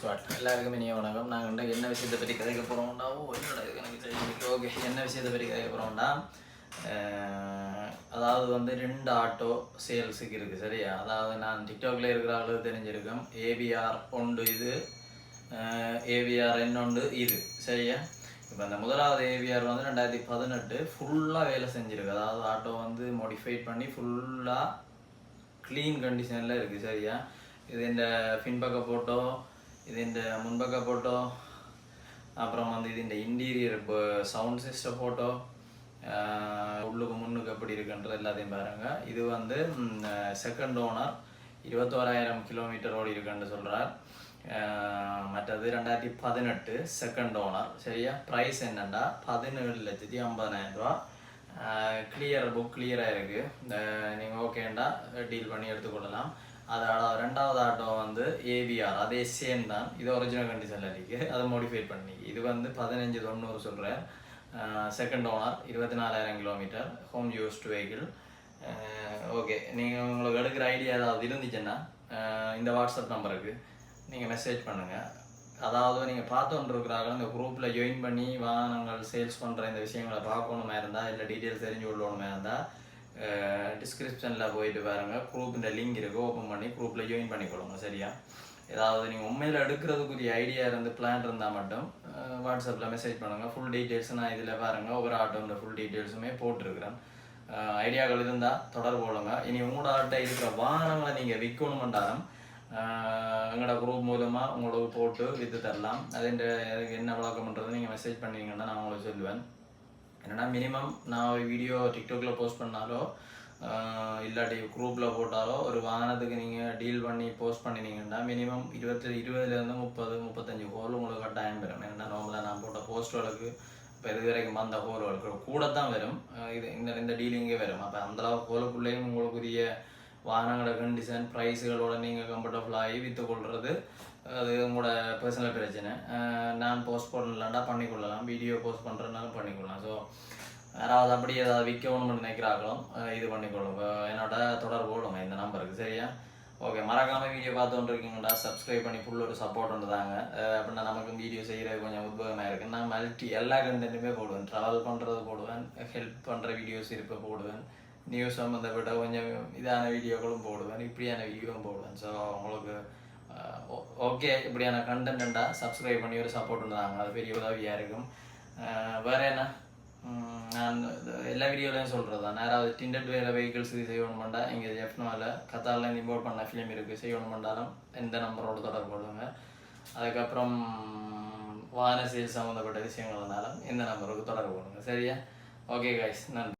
எல்லாருக்கும் இனிய வணக்கம். நாங்கள் என்ன விஷயத்தை பற்றி கதைக்க போகிறோம்னா ஒன்றும் எனக்கு தெரிஞ்சு ஓகே என்ன விஷயத்தை பற்றி கதைக்க போகிறோம்னா அதாவது வந்து ரெண்டு ஆட்டோ சேல்ஸுக்கு இருக்குது சரியா? அதாவது நான் டிக்டாக்ல இருக்கிற ஆளுக்கு தெரிஞ்சிருக்கேன் ஏவிஆர் ஒன்று இது ஏவிஆர் இன்னொன்று இது சரியா? இப்போ அந்த முதலாவது ஏவிஆர் வந்து ரெண்டாயிரத்தி பதினெட்டு ஃபுல்லாக வேலை செஞ்சுருக்கு. அதாவது ஆட்டோ வந்து மாடிஃபைட் பண்ணி ஃபுல்லாக க்ளீன் கண்டிஷனில் இருக்குது சரியா? இது இந்த பின்பக்க போட்டோ இது முன்பக்க ஃபோட்டோ அப்புறம் வந்து இது இந்த இன்டீரியர் சவுண்ட் சிஸ்டம் ஃபோட்டோ உள்ளுக்கு முன்னுக்கு எப்படி இருக்குன்றது எல்லாத்தையும் பாருங்கள் இது வந்து செகண்ட் ஓனர் இருபத்தோராயிரம் கிலோமீட்டர் ஓடி இருக்குன்னு சொல்கிறார் மற்றது ரெண்டாயிரத்தி பதினெட்டு செகண்ட் ஓனர் சரியா? ப்ரைஸ் என்னன்னா பதினேழு லட்சத்தி ஐம்பதாயிரம் ரூபா. கிளியர் புக் கிளியராக இருக்குது நீங்கள் ஓகேண்டா டீல் பண்ணி எடுத்துக்கொள்ளலாம் அதோட ரெண்டாவது ஆட்டோ வந்து ஏபிஆர் அதே சேம் தான். இது ஒரிஜினல் கண்டிஷனில் இருக்குது அதை மாடிஃபை பண்ணி இது வந்து பதினஞ்சு தொண்ணூறு சொல்கிறேன் செகண்ட் ஓனர் இருபத்தி நாலாயிரம் kilometre home used vehicle okay நீங்கள் உங்களுக்கு எடுக்கிற ஐடியா ஏதாவது இருந்துச்சுன்னா இந்த வாட்ஸ்அப் நம்பருக்கு நீங்கள் மெசேஜ் பண்ணுங்கள் அதாவது நீங்கள் பார்த்துட்டு இந்த குரூப்பில் ஜாயின் பண்ணி வாகனங்கள் சேல்ஸ் பண்ணுற இந்த விஷயங்களை பார்க்கணுமா இருந்தால் இல்லை டீட்டெயில்ஸ் தெரிஞ்சு கொள்ளணுமா இருந்தால் Eh, டிஸ்கிரிப்ஷனில் போயிட்டு பாருங்கள் குரூப்பிൻ്റെ லிங்க் இருக்குது ஓப்பன் பண்ணி குரூப்பில் ஜாயின் பண்ணிக்கொள்ளுங்க. சரியா? ஏதாவது நீங்கள் உண்மையில் எடுக்கிறதுக்குரிய ஐடியா இருந்து பிளான் இருந்தால் மட்டும் வாட்ஸ்அப்பில் மெசேஜ் பண்ணுங்கள் ஃபுல் டீட்டெயில்ஸ் நான் இதில் பாருங்கள் ஒவ்வொரு ஆட்டோன்ற ஃபுல் டீட்டெயில்ஸுமே போட்டிருக்கிறேன். Eh, ஐடியாக்கள் இருந்தால் தொடர்பு கொள்ளுங்க. இனி உங்களோட ஆட்டை இருக்கிற வாகனங்களை நீங்கள் விற்கணுமென்றாலும் eh, எங்களோட குரூப் மூலமாக உங்களுக்கு போட்டு விற்று தரலாம். அது அதுக்கு என்ன விளக்கம்ன்றது நீங்கள் மெசேஜ் பண்ணீங்கன்னா நான் உங்களுக்கு சொல்லுவேன். என்னன்னா மினிமம் நான் ஒரு வீடியோ டிக்டாக்ல போஸ்ட் பண்ணாலோ இல்லாட்டி குரூப்பில் போட்டாலோ ஒரு வாகனத்துக்கு நீங்கள் டீல் பண்ணி போஸ்ட் பண்ணினீங்கன்னா மினிமம் இருபத்தி இருபதுலேருந்து முப்பது முப்பத்தஞ்சு ஹோல் உங்களுக்கு கட்டாயம் வரும் ஏன்னா நார்மலாக நான் போட்ட போஸ்ட்டுகளுக்கு இப்போ இது வரைக்கும் வந்த ஹோல்களுக்கு கூட தான் வரும். இது இந்த இந்த டீலிங்கே வரும். அப்போ அந்தளவு ஹோலுக்குள்ளேயும் உங்களுக்குரிய வாகனங்களோட கண்டிஷன் ப்ரைஸுகளோட நீங்கள் கம்ஃபர்டபுளாகி விற்று கொள்வது அது உங்களோட பர்சனல் பிரச்சனை. நான் போஸ்ட் பண்ணலாண்டா பண்ணிக்கொள்ளலாம். வீடியோ போஸ்ட் பண்ணுறதுனாலும் பண்ணிக்கொள்ளலாம். ஸோ யாராவது அப்படி ஏதாவது விற்கணும்னு நினைக்கிறாங்களும் இது பண்ணிக்கொள்ளும். என்னோட தொடர்பு கொள்ளுங்க இந்த நம்பருக்கு சரியா? ஓகே மறக்காமல் வீடியோ பார்த்துட்டு இருக்கீங்கடா சப்ஸ்கிரைப் பண்ணி ஃபுல் ஒரு சப்போர்ட் வந்துதாங்க அப்படின்னா நமக்கு வீடியோ செய்கிறது கொஞ்சம் உத்வேகமாக இருக்குது நான் மல்டி எல்லா கண்டென்ட்டுமே போடுவேன். ட்ராவல் பண்ணுறது போடுவேன் ஹெல்ப் பண்ணுற வீடியோஸ் இருப்ப போடுவேன். நியூஸ் சம்மந்தப்பட்ட கொஞ்சம் இதான வீடியோக்களும் போடுவேன் இப்படியான வீடியோவும் போடுவேன் ஸோ உங்களுக்கு ஓகே இப்படியான கண்டென்ட்டா சப்ஸ்கிரைப் பண்ணி ஒரு சப்போர்ட் இருந்தாங்க அது பெரிய உதவியாக இருக்கும் வேறு என்ன நான் எல்லா வீடியோலையும் சொல்கிறது தான் நேராவது டிண்டட் வேறு வெஹிக்கிள்ஸ் இது செய்யணுமெண்டா இங்கே எஃப்னோவில் கத்தாரில் இம்போர்ட் பண்ண ஃபிலிம் இருக்குது செய்யணுமெண்டாலும் எந்த நம்பரோட தொடர்பு கொள்ளுங்க அதுக்கப்புறம் வாகன சேல் சம்மந்தப்பட்ட விஷயங்கள் இருந்தாலும் இந்த நம்பருக்கு தொடர்பு கொள்ளுங்க சரியா ஓகே கைஸ் நன்றி